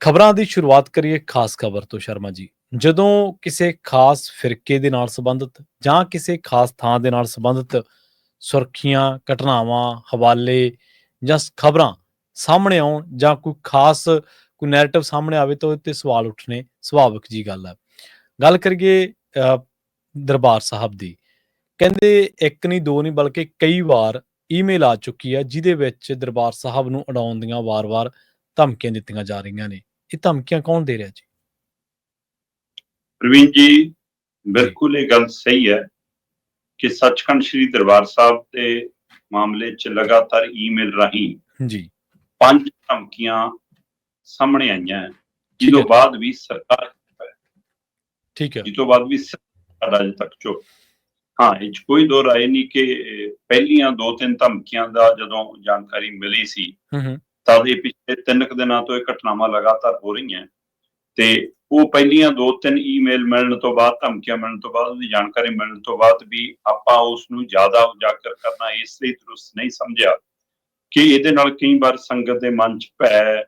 ਖਬਰਾਂ ਦੀ ਸ਼ੁਰੂਆਤ ਕਰੀਏ ਖਾਸ ਖਬਰ ਤੋਂ, ਸ਼ਰਮਾ ਜੀ। ਜਦੋਂ ਕਿਸੇ ਖਾਸ ਫਿਰਕੇ ਦੇ ਨਾਲ ਸੰਬੰਧਿਤ ਜਾਂ ਕਿਸੇ ਖਾਸ ਥਾਂ ਦੇ ਨਾਲ ਸੰਬੰਧਿਤ ਸੁਰਖੀਆਂ, ਘਟਨਾਵਾਂ, ਹਵਾਲੇ ਜਾਂ ਖਬਰਾਂ ਸਾਹਮਣੇ ਆਉਣ ਜਾਂ ਕੋਈ ਖਾਸ, ਕੋਈ ਨੈਰੇਟਿਵ ਸਾਹਮਣੇ ਆਵੇ ਤਾਂ ਉਹਦੇ ਤੇ ਸਵਾਲ ਉੱਠਣੇ ਸੁਭਾਵਿਕ ਜੀ ਗੱਲ ਹੈ। ਗੱਲ ਕਰੀਏ ਦਰਬਾਰ ਸਾਹਿਬ ਦੀ। ਕਹਿੰਦੇ ਇੱਕ ਨਹੀਂ ਦੋ ਨਹੀਂ ਬਲਕਿ ਕਈ ਵਾਰ ਈਮੇਲ ਆ ਚੁੱਕੀ ਹੈ, ਜਿਹਦੇ ਵਿੱਚ ਦਰਬਾਰ ਸਾਹਿਬ ਨੂੰ ਉਡਾਉਣ ਦੀਆਂ ਵਾਰ-ਵਾਰ ਧਮਕੀਆਂ ਦਿੱਤੀਆਂ ਜਾ ਰਹੀਆਂ ਨੇ। ਇਹ ਧਮਕੀਆਂ ਕੌਣ ਦੇ ਰਿਹਾ ਜੀ? ਪ੍ਰਵੀਨ ਜੀ ਬਿਲਕੁਲ ਇਹ ਗੱਲ ਸਹੀ ਹੈ ਕਿ ਸੱਚਖੰਡ ਸ੍ਰੀ ਦਰਬਾਰ ਸਾਹਿਬ ਦੇ ਮਾਮਲੇ 'ਚ ਲਗਾਤਾਰ ਈਮੇਲ ਰਾਹੀਂ ਜੀ। ਪੰਜ ਧਮਕੀਆਂ ਸਾਹਮਣੇ ਆਈਆਂ ਜਿਹਦੋਂ ਹੈ। ਬਾਅਦ ਵੀ ਸਰਕਾਰ ਠੀਕ ਹੈ। ਜਿੱਤੋਂ ਬਾਅਦ ਵੀ ਸਰਕਾਰ ਅਜੇ ਤੱਕ ਚੁੱਪ। ਹਾਂ ਇਹ ਕੋਈ ਦੋ ਰਾਏ ਨਹੀਂ ਕਿ ਪਹਿਲੀਆਂ ਦੋ ਤਿੰਨ ਧਮਕੀਆਂ ਦਾ ਜਦੋਂ ਜਾਣਕਾਰੀ ਮਿਲੀ ਸੀ ਹੂੰ ਹੂੰ। ਤਦ ਇਹ ਪਿਛਲੇ ਤਿੰਨ ਕੁ ਦਿਨਾਂ ਤੋਂ ਇਹ ਘਟਨਾਵਾਂ ਲਗਾਤਾਰ ਹੋ ਰਹੀਆਂ। ਤੇ ਉਹ ਪਹਿਲੀਆਂ ਦੋ ਤਿੰਨ ਈਮੇਲ ਮਿਲਣ ਤੋਂ ਬਾਅਦ ਧਮਕੀਆਂ ਮਿਲਣ ਤੋਂ ਬਾਅਦ ਉਹਦੀ ਜਾਣਕਾਰੀ ਮਿਲਣ ਤੋਂ ਬਾਅਦ ਵੀ ਆਪਾਂ ਉਸ ਨੂੰ ਜ਼ਿਆਦਾ ਉਜਾਗਰ ਕਰਨਾ ਇਸ ਲਈ ਦਰੁਸਤ ਨਹੀਂ ਸਮਝਿਆ ਕਿ ਇਹਦੇ ਨਾਲ ਕਈ ਵਾਰ ਸੰਗਤ ਦੇ ਮਨ 'ਚ ਭੈ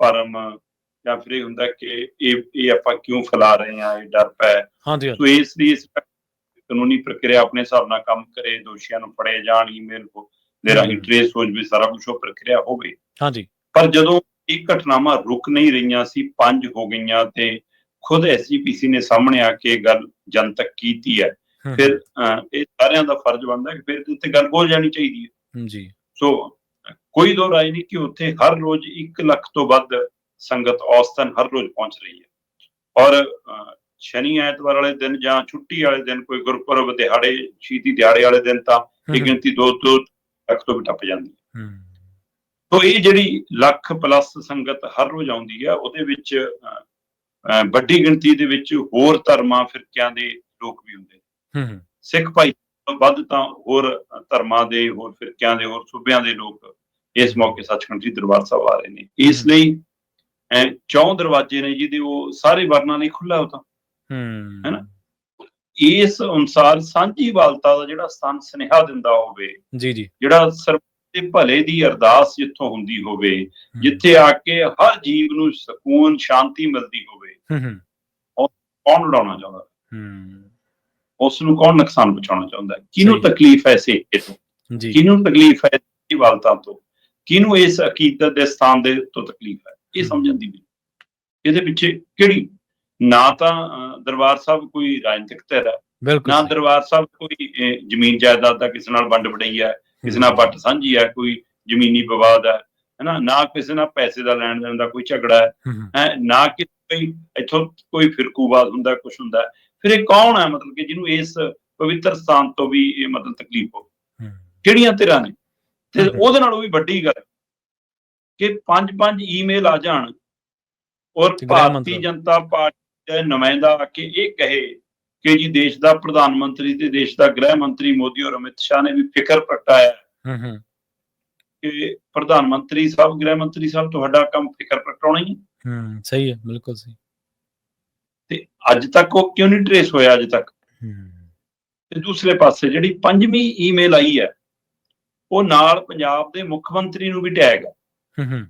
ਭਰਮ ਜਾਂ ਫਿਰ ਇਹ ਹੁੰਦਾ ਕਿ ਇਹ ਇਹ ਆਪਾਂ ਕਿਉਂ ਫੈਲਾ ਰਹੇ ਹਾਂ ਇਹ ਡਰ ਪੈ ਹਾਂਜੀ ਸੋ ਇਸ ਲਈ ਇਸ ਕਾਨੂੰਨੀ ਪ੍ਰਕਿਰਿਆ ਆਪਣੇ ਹਿਸਾਬ ਨਾਲ ਕੰਮ ਕਰੇ ਦੋਸ਼ੀਆਂ ਨੂੰ ਫੜੇ ਜਾਣ ਈਮੇਲ ਦੇ ਰਾਹੀਂ। ਟ੍ਰੇਸ ਹੋ ਜਵੇ ਸਾਰਾ ਕੁਝ ਉਹ ਪ੍ਰਕਿਰਿਆ ਹੋਵੇ ਹਾਂਜੀ। ਪਰ ਜਦੋਂ ਇਹ ਘਟਨਾਵਾਂ ਰੁਕ ਨਹੀਂ ਰਹੀਆਂ ਸੀ ਪੰਜ ਹੋ ਗਈਆਂ ਤੇ ਖੁਦ ਐਸਜੀਪੀਸੀ ਨੇ ਸਾਹਮਣੇ ਆ ਕੇ ਗੱਲ ਜਨਤਕ ਕੀਤੀ ਹੈ। ਫਿਰ ਇਹ ਸਾਰਿਆਂ ਦਾ ਫਰਜ਼ ਬਣਦਾ ਕਿ ਫਿਰ ਉੱਤੇ ਗੱਲ ਬੋਲ ਜਾਣੀ ਚਾਹੀਦੀ ਹੈ। ਜੀ। ਸੋ ਕੋਈ ਦੋ ਰਾਏ ਨਹੀਂ ਕਿ ਉੱਥੇ ਹਰ ਰੋਜ਼ 1 ਲੱਖ ਤੋਂ ਵੱਧ ਸੰਗਤ ਔਸਤਨ ਹਰ ਰੋਜ਼ ਪਹੁੰਚ ਰਹੀ ਹੈ। ਔਰ ਸ਼ਨੀ ਐਤਵਾਰ ਵਾਲੇ ਦਿਨ ਜਾਂ ਛੁੱਟੀ ਵਾਲੇ ਦਿਨ ਕੋਈ ਗੁਰਪੁਰਬ ਦਿਹਾੜੇ ਸ਼ਹੀਦੀ ਦਿਹਾੜੇ ਵਾਲੇ ਦਿਨ ਤਾਂ ਇਹ ਗਿਣਤੀ ਦੋ ਤੋਂ ਲੱਖ ਤੋਂ ਵੀ ਟੱਪ ਜਾਂਦੀ ਹੈ। ਹੂੰ, ਤੋ ਇਹ ਜਿਹੜੀ ਲੱਖ ਪਲੱਸ ਸੰਗਤ ਹਰ ਰੋਜ਼ ਆਉਂਦੀ ਹੈ ਉਹਦੇ ਵਿੱਚ ਵੱਡੀ ਗਿਣਤੀ ਦੇ ਵਿੱਚ ਹੋਰ ਧਰਮਾਂ ਫਿਰਕਿਆਂ ਦੇ ਲੋਕ ਵੀ ਹੁੰਦੇ ਨੇ। ਹੂੰ, ਹੂੰ, ਸਿੱਖ ਭਾਈ ਤੋਂ ਵੱਧ ਤਾਂ ਹੋਰ ਧਰਮਾਂ ਦੇ ਹੋਰ ਫਿਰਕਿਆਂ ਦੇ ਹੋਰ ਸੂਬਿਆਂ ਦੇ ਲੋਕ ਇਸ ਮੌਕੇ ਸੱਚਖੰਡ ਜੀ ਦਰਬਾਰ ਸਾਹਿਬ ਆ ਰਹੇ ਨੇ। ਇਸ। ਲਈ ਚੌਂ ਦਰਵਾਜ਼ੇ ਨੇ ਜਿਹਦੇ ਉਹ ਸਾਰੇ ਵਰਨਾਂ ਲਈ ਖੁੱਲਾ ਉਹ ਤਾਂ। ਹੂੰ, ਹੈ ਨਾ? ਇਸ ਅਨੁਸਾਰ ਸਾਂਝੀ ਵਾਲਤਾ ਦਾ ਜਿਹੜਾ ਸਥਾਨ ਸੁਨੇਹਾ ਦਿੰਦਾ ਹੋਵੇ ਜੀ ਜੀ। ਜਿਹੜਾ ਸਰਬ ਦੇ ਭਲੇ ਦੀ ਅਰਦਾਸ ਜਿੱਥੋਂ ਹੁੰਦੀ ਹੋਵੇ ਜਿੱਥੇ ਆ ਕੇ ਹਰ ਜੀਵ ਨੂੰ ਸਕੂਨ ਸ਼ਾਂਤੀ ਮਿਲਦੀ ਹੋਵੇ ਹੂੰ, ਹੂੰ, ਕੌਣ ਉਡਾਉਣਾ ਚਾਹੁੰਦਾ? ਹੂੰ, ਉਸ ਨੂੰ ਕੌਣ ਨੁਕਸਾਨ ਪਹੁੰਚਾਉਣਾ ਚਾਹੁੰਦਾ? ਕਿਹਨੂੰ। ਤਕਲੀਫ ਹੈ ਸਿੱਖੇ ਤੋਂ? ਜੀ। ਕਿਹਨੂੰ ਤਕਲੀਫ ਹੈ ਇਸ ਵਾਲਤਾ ਤੋਂ? ਕਿਹਨੂੰ ਇਸ ਅਕੀਦਤ ਦੇ ਸਥਾਨ ਦੇ ਤੋਂ ਤਕਲੀਫ ਹੈ? ਇਹ। ਸਮਝਣ ਦੀ ਇਹਦੇ ਪਿੱਛੇ ਕਿਹੜੀ ਨਾ ਤਾਂ ਦਰਬਾਰ ਸਾਹਿਬ ਕੋਈ ਰਾਜਨੀਤਿਕ ਧਿਰ ਹੈ ਨਾ ਦਰਬਾਰ ਸਾਹਿਬ ਕੋਈ ਜ਼ਮੀਨ ਜਾਇਦਾਦ ਦਾ ਕਿਸੇ ਨਾਲ ਵੰਡ ਵਡਈ ਹੈ ਕਿਸੇ ਨਾਲ ਵੱਟ ਸਾਂਝੀ ਹੈ ਕੋਈ ਜ਼ਮੀਨੀ ਵਿਵਾਦ ਹੈ ਹੈਨਾ? ਨਾ ਕਿਸੇ ਨਾਲ ਪੈਸੇ ਦਾ ਲੈਣ ਦੇਣ ਦਾ ਕੋਈ ਝਗੜਾ ਹੈ ਨਾ ਕਿ ਕੋਈ ਇੱਥੋਂ ਕੋਈ ਫਿਰਕੂਵਾਦ ਹੁੰਦਾ ਕੁਝ ਹੁੰਦਾ। ਫਿਰ ਇਹ ਕੌਣ ਹੈ? ਮਤਲਬ ਕਿ ਜਿਹਨੂੰ ਇਸ ਪਵਿੱਤਰ ਸਥਾਨ ਤੋਂ ਵੀ ਇਹ ਮਤਲਬ ਤਕਲੀਫ ਹੋ ਕਿਹੜੀਆਂ ਧਿਰਾਂ ਨੇ? ਤੇ। ਉਹਦੇ ਨਾਲੋਂ ਵੀ ਵੱਡੀ ਗੱਲ ਕਿ ਪੰਜ ਪੰਜ ਈਮੇਲ ਆ ਜਾਣ ਔਰ ਭਾਰਤੀ। ਜਨਤਾ ਪਾਰਟੀ ਨੁਮਾਇੰਦਾ ਆ ਕੇ ਇਹ ਕਹੇ ਕਿ ਜੀ ਦੇਸ਼ ਦਾ ਪ੍ਰਧਾਨ ਮੰਤਰੀ ਤੇ ਦੇਸ਼ ਦਾ ਗ੍ਰਹਿ ਮੰਤਰੀ ਮੋਦੀ ਔਰ ਅਮਿਤ ਸ਼ਾਹ ਨੇ ਵੀ ਫਿਕਰ ਪ੍ਰਗਟਾਇਆ ਹੂੰ, ਹੂੰ, ਕਿ ਪ੍ਰਧਾਨ ਮੰਤਰੀ ਸਾਹਿਬ ਗ੍ਰਹਿ ਮੰਤਰੀ ਸਾਹਿਬ ਤੁਹਾਡਾ ਕੰਮ ਫਿਕਰ ਪ੍ਰਗਟਾਉਣਾ ਹੀ। ਹੈ ਹੂੰ, ਸਹੀ ਹੈ ਬਿਲਕੁਲ ਸਹੀ। ਤੇ ਅੱਜ ਤੱਕ ਉਹ ਕਿਉਂ ਨਹੀਂ ਟ੍ਰੇਸ ਹੋਇਆ ਅੱਜ ਤੱਕ? ਹੂੰ, ਤੇ ਦੂਸਰੇ ਪਾਸੇ ਜਿਹੜੀ ਪੰਜਵੀਂ ਈਮੇਲ ਆਈ ਹੈ ਉਹ ਨਾਲ ਪੰਜਾਬ ਦੇ ਮੁੱਖ ਮੰਤਰੀ ਨੂੰ ਵੀ ਟੈਗ ਹੈ। ਹੂੰ, ਹੂੰ,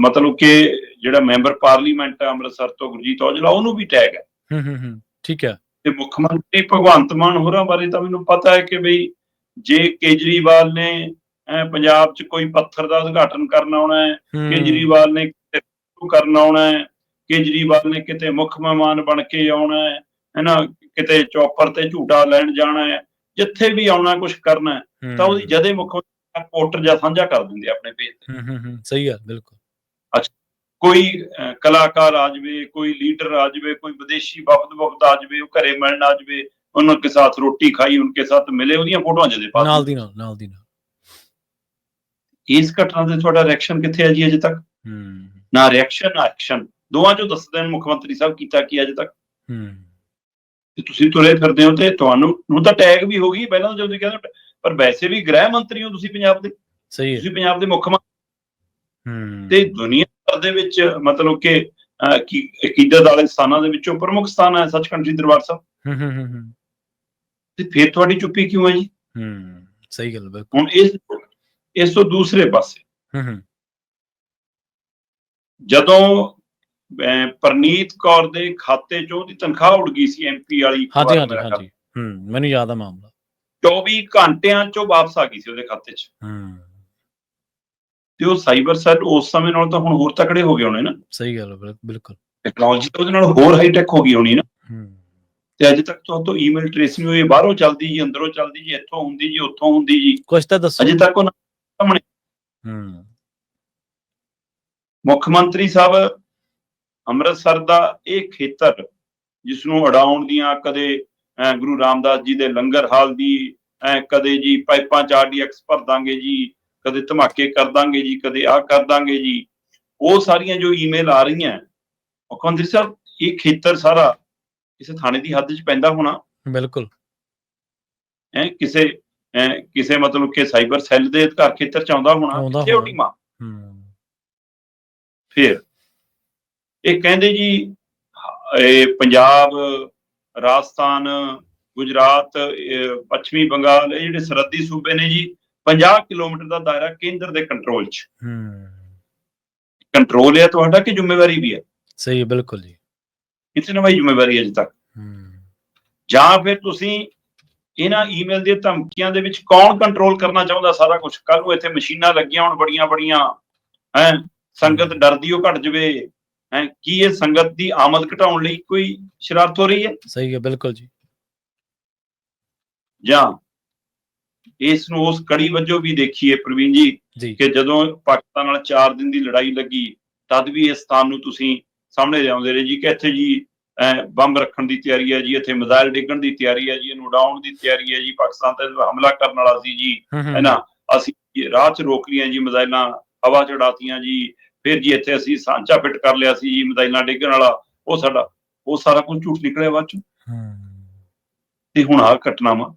ਮਤਲਬ ਕਿ ਜਿਹੜਾ ਮੈਂਬਰ ਪਾਰਲੀਮੈਂਟ ਹੈ ਅੰਮ੍ਰਿਤਸਰ ਤੋਂ ਗੁਰਜੀਤ ਔਜਲਾ ਉਹਨੂੰ ਵੀ ਟੈਗ ਹੈ। ਹੂੰ, ਹੂੰ, ਹੂੰ, ਠੀਕ ਹੈ। ਤੇ ਮੁੱਖ ਮੰਤਰੀ ਭਗਵੰਤ ਮਾਨ ਹੋਰਾਂ ਬਾਰੇ ਤਾਂ ਮੈਨੂੰ ਪਤਾ ਹੈ ਕਿ ਬਈ ਜੇ ਕੇਜਰੀਵਾਲ ਨੇ ਪੰਜਾਬ 'ਚ ਕੋਈ ਪੱਥਰ ਦਾ ਉਦਘਾਟਨ ਕਰਨ ਆਉਣਾ ਹੈ ਕੇਜਰੀਵਾਲ ਨੇ ਕਰਨ ਆਉਣਾ ਹੈ ਕੇਜਰੀਵਾਲ ਨੇ ਕਿਤੇ ਮੁੱਖ ਮਹਿਮਾਨ ਬਣ ਕੇ ਆਉਣਾ ਹੈ ਹੈਨਾ ਕਿਤੇ ਚੌਪਰ ਤੇ ਝੂਟਾ ਲੈਣ ਜਾਣਾ ਹੈ ਜਿੱਥੇ ਵੀ ਆਉਣਾ ਕੁਝ ਕਰਨਾ ਤਾਂ ਉਹਦੀ ਜਦੇ ਮੁੱਖ ਮੰਤਰੀ ਪੋਸਟਰ ਜਾਂ ਸਾਂਝਾ ਕਰ ਦਿੰਦੇ ਆ ਆਪਣੇ ਪੇਜ ਤੇ। ਹੂੰ, ਹੂੰ, ਹੂੰ, ਸਹੀ ਹੈ ਬਿਲਕੁਲ। ਕੋਈ ਕਲਾਕਾਰ ਆ ਜਾਵੇ ਕੋਈ ਲੀਡਰ ਆ ਜਾਵੇ ਕੋਈ ਵਿਦੇਸ਼ੀ ਵਫਦ ਵਫਦ ਆ ਜਾਵੇ ਉਹ ਘਰੇ ਮਿਲਣ ਆ ਜਾਵੇ ਉਹਨਾਂ ਕੇ ਸਾਥ ਰੋਟੀ ਖਾਈ ਉਨਕੇ ਸਾਥ ਮਿਲੇ ਉਹਦੀਆਂ ਫੋਟੋਆਂ ਜਦੇ ਪਾ ਨਾਲ। ਦੀ ਨਾਲ ਨਾਲ ਦੀ ਨਾਲ। ਇਸ ਘਟਨਾ ਤੇ ਤੁਹਾਡਾ ਰਿਐਕਸ਼ਨ ਕਿੱਥੇ ਹੈ ਜੀ ਅਜੇ ਤੱਕ? ਹੂੰ, ਨਾ ਰਿਐਕਸ਼ਨ ਨਾ ਐਕਸ਼ਨ ਦੋਵਾਂ ਚੋਂ ਦੱਸਦੇ ਨੇ ਮੁੱਖ ਮੰਤਰੀ ਸਾਹਿਬ ਕੀਤਾ ਕੀ ਅਜੇ ਤੱਕ? ਹੂੰ, ਤੇ ਤੁਸੀਂ ਤੁਰੇ ਫਿਰਦੇ ਹੋ ਤੇ ਤੁਹਾਨੂੰ ਨੂੰ ਤਾਂ ਟੈਗ ਵੀ ਹੋ ਗਈ ਪਹਿਲਾਂ ਤਾਂ ਜਦੋਂ ਕਹਿੰਦੇ ਪਰ ਵੈਸੇ ਵੀ ਗ੍ਰਹਿ ਮੰਤਰੀ ਹੋ ਤੁਸੀਂ ਪੰਜਾਬ ਦੇ। ਸਹੀ ਹੈ। ਤੁਸੀਂ ਪੰਜਾਬ ਦੇ ਮੁੱਖ ਮੰਤਰੀ। ਹੂੰ, ਤੇ ਦੁਨੀਆ ਦੇ ਵਿੱਚ ਮਤਲਬ ਕਿ ਕੀ ਅਕੀਦਤ ਵਾਲੇ ਸਥਾਨਾਂ ਦੇ ਵਿੱਚੋਂ ਪ੍ਰਮੁੱਖ ਸਥਾਨ ਹੈ ਸੱਚਖੰਡ ਜੀ ਦਰਬਾਰ ਸਾਹਿਬ। ਹੂੰ, ਹੂੰ, ਹੂੰ, ਤੇ ਫਿਰ ਤੁਹਾਡੀ ਚੁੱਪੀ ਕਿਉਂ ਹੈ ਜੀ? ਹੂੰ, ਸਹੀ ਗੱਲ ਬਿਲਕੁਲ। ਹੁਣ ਇਸ ਇਸ ਤੋਂ ਦੂਸਰੇ ਪਾਸੇ ਹੂੰ, ਹੂੰ, ਜਦੋਂ ਪ੍ਰਨੀਤ ਕੌਰ ਦੇ ਖਾਤੇ 'ਚੋਂ ਉਹਦੀ ਤਨਖਾਹ ਉੱਡ ਗਈ ਸੀ ਐਮਪੀ ਵਾਲੀ ਹਾਂਜੀ ਹਾਂਜੀ ਹਾਂਜੀ। ਹੂੰ ਮੈਨੂੰ ਯਾਦ ਆ ਮਾਮਲਾ। 24 ਘੰਟਿਆਂ 'ਚੋਂ ਵਾਪਸ ਆ ਗਈ ਸੀ ਉਹਦੇ ਖਾਤੇ 'ਚ। ਹੂੰ। ਤੇ ਉਹ ਸਾਈਬਰ ਸੈੱਲ ਉਸ ਸਮੇਂ ਨਾਲ ਤਾਂ ਹੁਣ ਹੋਰ ਤਕੜੇ ਹੋ ਗਏ ਹੋਣੇ ਨਾ। ਸਹੀ ਗੱਲ ਹੈ, ਬਿਲ- ਬਿਲਕੁਲ। ਟੈਕਨੋਲੋਜੀ ਉਹਦੇ ਨਾਲ ਹੋਰ ਹਾਈਟੈਕ ਹੋ ਗਈ ਹੋਣੀ ਨਾ। ਤੇ ਅਜੇ ਤੱਕ ਤੋਂ ਤੋਂ ਈਮੇਲ ਟ੍ਰੇਸ ਨਹੀਂ ਹੋਈ ਬਾਹਰੋਂ ਚੱਲਦੀ ਜੀ ਅੰਦਰੋਂ ਚੱਲਦੀ ਜੀ ਇੱਥੋਂ ਹੁੰਦੀ ਜੀ ਉੱਥੋਂ ਹੁੰਦੀ ਜੀ। ਕੁਝ ਤਾਂ ਦੱਸੋ। ਅਜੇ ਤੱਕ ਉਹ ਹੂੰ। ਮੁੱਖ ਮੰਤਰੀ ਸਾਹਿਬ ਅੰਮ੍ਰਿਤਸਰ ਦਾ ਇਹ ਖੇਤਰ ਜਿਸ ਨੂੰ ਅਡਾਉਣ ਦੀਆਂ ਕਦੇ ਗੁਰੂ ਰਾਮਦਾਸ ਜੀ ਦੇ ਲੰਗਰ ਹਾਲ ਦੀ ਕਦੇ ਜੀ ਪਾਈਪਾਂ ਚ ਆਰਡੀਐਕਸ ਭਰ ਦਾਂਗੇ ਜੀ ਕਦੇ ਧਮਾਕੇ ਕਰ ਦਾਂਗੇ ਜੀ ਕਦੇ ਆਹ ਕਰ ਦਾਂਗੇ ਜੀ। ਉਹ ਸਾਰੀਆਂ ਜੋ ਈਮੇਲ ਆ ਰਹੀਆਂ ਮੁੱਖ ਮੰਤਰੀ ਸਾਹਿਬ ਇਹ ਖੇਤਰ ਸਾਰਾ ਕਿਸੇ ਥਾਣੇ ਦੀ ਹੱਦ 'ਚ ਪੈਂਦਾ ਹੋਣਾ। ਬਿਲਕੁਲ। ਹੈ ਕਿਸੇ ਕਿਸੇ ਮਤਲਬ ਕਿ ਸਾਈਬਰ ਸੈੱਲ ਦੇ ਅਧਿਕਾਰ ਖੇਤਰ ਚ ਆਉਂਦਾ ਹੋਣਾ ਕਿੱਥੇ ਉਹ। ਟੀਮਾਂ? ਫਿਰ ਇਹ ਕਹਿੰਦੇ ਜੀ ਇਹ ਪੰਜਾਬ ਰਾਜਸਥਾਨ ਗੁਜਰਾਤ ਪੱਛਮੀ ਬੰਗਾਲ ਇਹ ਜਿਹੜੇ ਸਰਹੱਦੀ ਸੂਬੇ ਨੇ ਜੀ 50 ਕਿਲੋਮੀਟਰ ਦਾ ਦਾਇਰਾ ਕੇਂਦਰ ਦੇ ਕੰਟਰੋਲ 'ਚ। ਹੂੰ। ਕੰਟਰੋਲ ਹੈ ਤੁਹਾਡਾ ਕਿ ਜ਼ਿੰਮੇਵਾਰੀ ਵੀ ਹੈ ਸਹੀ ਹੈ, ਬਿਲਕੁਲ ਜੀ। ਕਿਸੇ ਨਾ ਭਾਈ ਜ਼ਿੰਮੇਵਾਰੀ ਹੈ ਅਜੇ ਤੱਕ? ਹੂੰ। ਜਾਂ ਫਿਰ ਤੁਸੀਂ ਇਹਨਾਂ ਈਮੇਲ ਦੀਆਂ ਧਮਕੀਆਂ ਦੇ ਵਿੱਚ ਕੌਣ ਕੰਟਰੋਲ ਕਰਨਾ ਚਾਹੁੰਦਾ ਸਾਰਾ ਕੁਝ ਕੱਲ ਨੂੰ ਇੱਥੇ ਮਸ਼ੀਨਾਂ ਲੱਗੀਆਂ ਹੋਣ ਬੜੀਆਂ ਬੜੀਆਂ। ਹੈ ਸੰਗਤ ਡਰਦੀ ਉਹ ਘਟ ਜਵੇ। ਹੈ ਕੀ ਇਹ ਸੰਗਤ ਦੀ ਆਮਦ ਘਟਾਉਣ ਲਈ ਕੋਈ ਸ਼ਰਾਰਤ ਹੋ ਰਹੀ ਹੈ? ਸਹੀ ਹੈ ਬਿਲਕੁਲ ਜੀ। ਜਾਂ ਇਸ ਨੂੰ ਉਸ ਕੜੀ ਵਜੋਂ ਵੀ ਦੇਖੀਏ ਪ੍ਰਵੀਨ ਜੀ ਕਿ ਜਦੋਂ ਪਾਕਿਸਤਾਨ ਨਾਲ 4 ਦਿਨ ਦੀ ਲੜਾਈ ਲੱਗੀ ਤਦ ਵੀ ਇਸ ਸਥਾਨ ਨੂੰ ਤੁਸੀਂ ਸਾਹਮਣੇ ਲਿਆਉਂਦੇ ਰਹੇ ਜੀ ਕਿ ਇੱਥੇ ਜੀ ਬੰਬ ਰੱਖਣ ਦੀ ਤਿਆਰੀ ਹੈ ਜੀ ਇੱਥੇ ਮਿਜ਼ਾਈਲ ਡਿੱਗਣ ਦੀ ਤਿਆਰੀ ਹੈ ਜੀ ਇਹਨੂੰ ਉਡਾਉਣ ਦੀ ਤਿਆਰੀ ਹੈ ਜੀ ਪਾਕਿਸਤਾਨ ਤੇ ਹਮਲਾ ਕਰਨ ਵਾਲਾ ਸੀ ਜੀ ਹੂੰ ਹੂੰ। ਹੈ ਨਾ ਅਸੀਂ ਰਾਹ 'ਚ ਰੋਕ ਲਈਆਂ ਜੀ ਮਿਜ਼ਾਈਲਾਂ ਹਵਾ 'ਚ ਉਡਾਤੀਆਂ ਜੀ ਫਿਰ ਜੀ ਇੱਥੇ ਅਸੀਂ ਸਾਂਚਾ ਫਿੱਟ ਕਰ ਲਿਆ ਸੀ ਜੀ ਮਿਜ਼ਾਈਲਾਂ ਡਿੱਗਣ ਵਾਲਾ ਉਹ ਸਾਡਾ ਉਹ ਸਾਰਾ ਕੁਝ ਝੂਠ ਨਿਕਲਿਆ ਬਾਅਦ 'ਚ। ਤੇ ਹੁਣ ਆ ਘਟਨਾਵਾਂ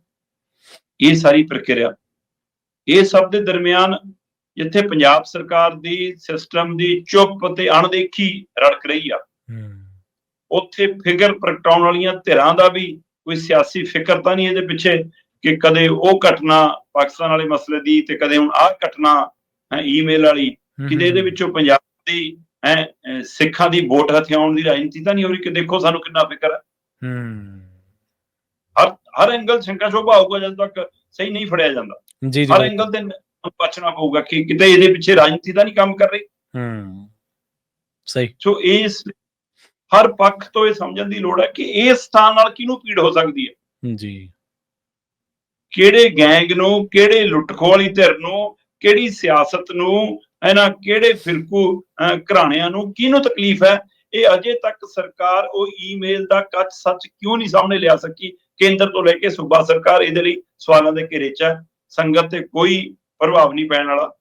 ਇਹ ਸਾਰੀ ਪ੍ਰਕਿਰਿਆ। ਇਹ ਸਭ ਦੇ ਦਰਮਿਆਨ ਜਿੱਥੇ ਪੰਜਾਬ ਸਰਕਾਰ ਦੀ ਸਿਸਟਮ ਦੀ ਚੁੱਪ ਤੇ ਅਣਦੇਖੀ ਰੜਕ ਰਹੀ ਆ। ਉੱਥੇ ਫਿਕਰ ਪ੍ਰਗਟਾਉਣ ਵਾਲੀਆਂ ਧਿਰਾਂ ਦਾ ਵੀ ਕੋਈ ਸਿਆਸੀ ਫਿਕਰ ਤਾਂ ਨਹੀਂ ਇਹਦੇ ਪਿੱਛੇ ਕਿ ਕਦੇ ਉਹ ਘਟਨਾ ਪਾਕਿਸਤਾਨ ਵਾਲੇ ਮਸਲੇ ਦੀ ਤੇ ਕਦੇ ਹੁਣ ਆਹ ਘਟਨਾ ਈਮੇਲ ਵਾਲੀ। ਕਿਤੇ ਇਹਦੇ ਵਿੱਚੋਂ ਪੰਜਾਬ ਦੀ ਹੈ ਸਿੱਖਾਂ ਦੀ ਵੋਟ ਹਥਿਆਉਣ ਦੀ ਰਾਜਨੀਤੀ ਤਾਂ ਨਹੀਂ ਹੋ ਰਹੀ ਕਿ ਦੇਖੋ ਸਾਨੂੰ ਕਿੰਨਾ ਫਿਕਰ ਹੈ ਹੂੰ। ਹਰ ਐਂਗਲ ਸ਼ੰਕਾ ਸ਼ੋਭਾ ਹੋਊਗਾ ਜਦ ਤੱਕ ਸਹੀ ਨਹੀਂ ਫੜਿਆ ਜਾਂਦਾ। ਜੀ ਜੀ ਹਰ। ਐਂਗਲ ਤੇ ਬਚਣਾ ਪਊਗਾ ਕਿ ਕਿਤੇ ਇਹਦੇ ਪਿੱਛੇ ਰਾਜਨੀਤੀ ਤਾਂ ਨਹੀਂ ਕੰਮ ਕਰ ਰਹੀ। ਹੂੰ ਸਹੀ। ਸੋ ਇਸ ਹਰ ਪੱਖ ਤੋਂ ਇਹ ਸਮਝਣ ਦੀ ਲੋੜ ਹੈ ਕਿ ਇਸ ਸਥਾਨ ਨਾਲ ਕਿਹਨੂੰ ਪੀੜ ਹੋ ਸਕਦੀ ਹੈ? ਜੀ। ਕਿਹੜੇ ਗੈਂਗ ਨੂੰ ਕਿਹੜੇ ਲੁੱਟਖੋ ਵਾਲੀ ਧਿਰ ਨੂੰ ਕਿਹੜੀ ਸਿਆਸਤ ਨੂੰ ਇਹਨਾਂ ਕਿਹੜੇ ਫਿਰਕੂ ਘਰਾਣਿਆਂ ਨੂੰ ਕਿਹਨੂੰ ਤਕਲੀਫ ਹੈ? ਇਹ ਅਜੇ ਤੱਕ ਸਰਕਾਰ ਉਹ ਈਮੇਲ ਦਾ ਕੱਚ ਸੱਚ ਕਿਉਂ ਨਹੀਂ ਸਾਹਮਣੇ ਲਿਆ ਸਕੀ? ਕੇਂਦਰ ਤੋਂ ਲੈ ਕੇ ਸੂਬਾ ਸਰਕਾਰ ਇਹਦੇ ਲਈ ਸਵਾਲਾਂ ਦੇ ਘੇਰੇ 'ਚ ਹੈ। ਸੰਗਤ ਤੇ ਕੋਈ ਪ੍ਰਭਾਵ ਨਹੀਂ ਪੈਣ ਵਾਲਾ।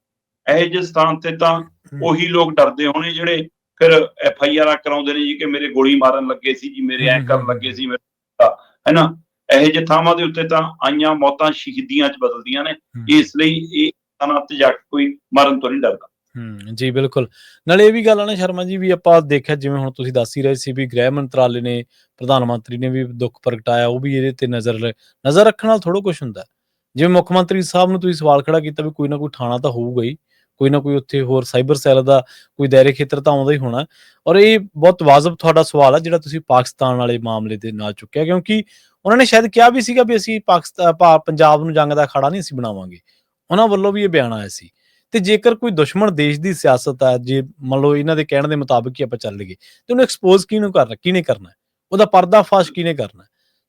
ਇਹੋ ਜਿਹੇ ਸਥਾਨ ਤੇ ਤਾਂ ਉਹੀ ਲੋਕ ਡਰਦੇ ਹੋਣੇ ਜਿਹੜੇ ਫਿਰ ਐਫ ਆਈ ਆਰ ਕਰਾਉਂਦੇ ਨੇ ਜੀ ਕਿ ਮੇਰੇ ਗੋਲੀ ਮਾਰਨ ਲੱਗੇ ਸੀ ਜੀ ਮੇਰੇ ਐ ਕਰਨ ਲੱਗੇ ਸੀ ਮੇਰੇ ਹੈਨਾ ਇਹੋ ਜਿਹੇ ਥਾਵਾਂ ਦੇ ਉੱਤੇ ਤਾਂ ਆਈਆਂ ਮੌਤਾਂ ਸ਼ਹੀਦੀਆਂ 'ਚ ਬਦਲਦੀਆਂ ਨੇ। ਇਸ ਲਈ ਇਹ ਤੇ ਜਾ ਕੇ ਕੋਈ ਮਰਨ ਤੋਂ ਨਹੀਂ ਡਰਦਾ। ਹੂੰ, ਜੀ ਬਿਲਕੁਲ। ਨਾਲੇ ਇਹ ਵੀ ਗੱਲ ਆ ਨਾ ਸ਼ਰਮਾ ਜੀ, ਵੀ ਆਪਾਂ ਦੇਖਿਆ ਜਿਵੇਂ ਹੁਣ ਤੁਸੀਂ ਦੱਸ ਹੀ ਰਹੇ ਸੀ ਵੀ ਗ੍ਰਹਿ ਮੰਤਰਾਲੇ ਨੇ, ਪ੍ਰਧਾਨ ਮੰਤਰੀ ਨੇ ਵੀ ਦੁੱਖ ਪ੍ਰਗਟਾਇਆ, ਉਹ ਵੀ ਇਹਦੇ ਤੇ ਨਜ਼ਰ ਨਜ਼ਰ ਰੱਖਣ ਨਾਲ ਥੋੜਾ ਕੁਝ ਹੁੰਦਾ। ਜਿਵੇਂ ਮੁੱਖ ਮੰਤਰੀ ਸਾਹਿਬ ਨੂੰ ਤੁਸੀਂ ਸਵਾਲ ਖੜਾ ਕੀਤਾ ਵੀ ਕੋਈ ਨਾ ਕੋਈ ਥਾਣਾ ਤਾਂ ਹੋਊਗਾ ਹੀ, ਕੋਈ ਨਾ ਕੋਈ ਉੱਥੇ ਹੋਰ ਸਾਈਬਰ ਸੈੱਲ ਦਾ ਕੋਈ ਦਾਇਰੇ ਖੇਤਰ ਤਾਂ ਆਉਂਦਾ ਹੀ ਹੋਣਾ। ਔਰ ਇਹ ਬਹੁਤ ਵਾਜਬ ਤੁਹਾਡਾ ਸਵਾਲ ਆ ਜਿਹੜਾ ਤੁਸੀਂ ਪਾਕਿਸਤਾਨ ਵਾਲੇ ਮਾਮਲੇ ਦੇ ਨਾਲ ਚੁੱਕਿਆ, ਕਿਉਂਕਿ ਉਹਨਾਂ ਨੇ ਸ਼ਾਇਦ ਕਿਹਾ ਵੀ ਸੀਗਾ ਵੀ ਅਸੀਂ ਪਾਕਿਸਤਾਨ ਭਾ- ਪੰਜਾਬ ਨੂੰ ਜੰਗ ਦਾ ਅਖਾੜਾ ਨਹੀਂ ਅਸੀਂ ਬਣਾਵਾਂਗੇ। ਉਹਨਾਂ ਵੱਲੋਂ ਵੀ ਇਹ ਬਿਆਨ ਆਇਆ ਸੀ। ਤੇ ਜੇਕਰ ਕੋਈ ਦੁਸ਼ਮਣ ਦੇਸ਼ ਦੀ ਸਿਆਸਤ ਹੈ ਜੇ ਮੰਨ ਲਓ ਇਹਨਾਂ ਦੇ ਕਹਿਣ ਦੇ ਮੁਤਾਬਕ ਹੀ ਆਪਾਂ ਚੱਲ ਲਈਏ, ਤੇ ਉਹਨੂੰ ਐਕਸਪੋਜ਼ ਕਿਹਨੂੰ ਕਰਨਾ, ਕਿਹਨੇ ਕਰਨਾ ਹੈ? ਉਹਦਾ ਪਰਦਾਫਾਸ਼ ਕਿਹਨੇ ਕਰਨਾ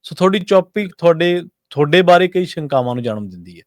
ਸੋ ਤੁਹਾਡੀ ਚੌਪੀ ਤੁਹਾਡੇ ਤੁਹਾਡੇ ਬਾਰੇ ਕਈ ਸ਼ੰਕਾਵਾਂ ਨੂੰ ਜਨਮ ਦਿੰਦੀ ਹੈ